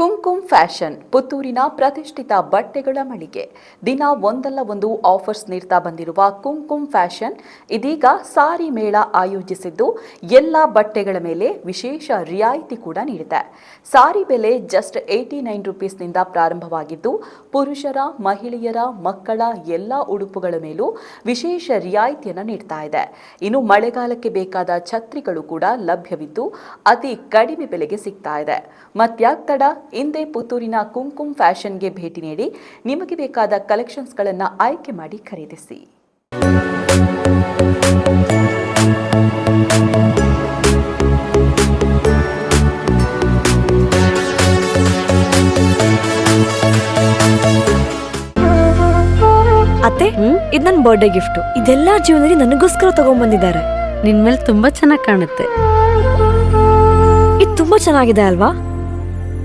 Kumkum fashion, ಪುತ್ತೂರಿನ ಪ್ರತಿಷ್ಠಿತ ಬಟ್ಟೆಗಳ ಮಳಿಗೆ. ದಿನ ಒಂದಲ್ಲ ಒಂದು ಆಫರ್ಸ್ ನೀಡ್ತಾ ಬಂದಿರುವ ಕುಂಕುಮ್ ಫ್ಯಾಷನ್, ಇದೀಗ ಸಾರಿ ಮೇಳ ಆಯೋಜಿಸಿದ್ದು, ಎಲ್ಲ ಬಟ್ಟೆಗಳ ಮೇಲೆ ವಿಶೇಷ ರಿಯಾಯಿತಿ ಕೂಡ ನೀಡಿದೆ. ಸಾರಿ ಬೆಲೆ ಜಸ್ಟ್ ಏಯ್ಟಿ ನೈನ್ ರುಪೀಸ್ನಿಂದ ಪ್ರಾರಂಭವಾಗಿದ್ದು, ಪುರುಷರ, ಮಹಿಳೆಯರ, ಮಕ್ಕಳ ಎಲ್ಲ ಉಡುಪುಗಳ ಮೇಲೂ ವಿಶೇಷ ರಿಯಾಯಿತಿಯನ್ನು ನೀಡ್ತಾ ಇದೆ. ಇನ್ನು ಮಳೆಗಾಲಕ್ಕೆ ಬೇಕಾದ ಛತ್ರಿಗಳು ಕೂಡ ಲಭ್ಯವಿದ್ದು, ಅತಿ ಕಡಿಮೆ ಬೆಲೆಗೆ ಸಿಗ್ತಾ ಇದೆ. ಮತ್ಯಾಕ್ ತಡ ಹಿಂದೆ ಪುತ್ತೂರಿನ ಕುಂಕುಂ ಫ್ಯಾಷನ್ಗೆ ಭೇಟಿ ನೀಡಿ ನಿಮಗೆ ಬೇಕಾದ ಕಲೆಕ್ಷನ್ಸ್ಗಳನ್ನು ಆಯ್ಕೆ ಮಾಡಿ ಖರೀದಿಸಿ. ಅತ್ತೆ, ಇದು ನನ್ನ ಬರ್ಡೇ ಗಿಫ್ಟ್ ಇದೆಲ್ಲ ಜೀವನದಲ್ಲಿ ನನಗೋಸ್ಕರ ತಗೊಂಡ್ಬಂದಿದ್ದಾರೆ ನಿನ್ ಮೇಲೆ ತುಂಬಾ ಚೆನ್ನಾಗಿ ಕಾಣುತ್ತೆ. ಇದು ತುಂಬಾ ಚೆನ್ನಾಗಿದೆ ಅಲ್ವಾ?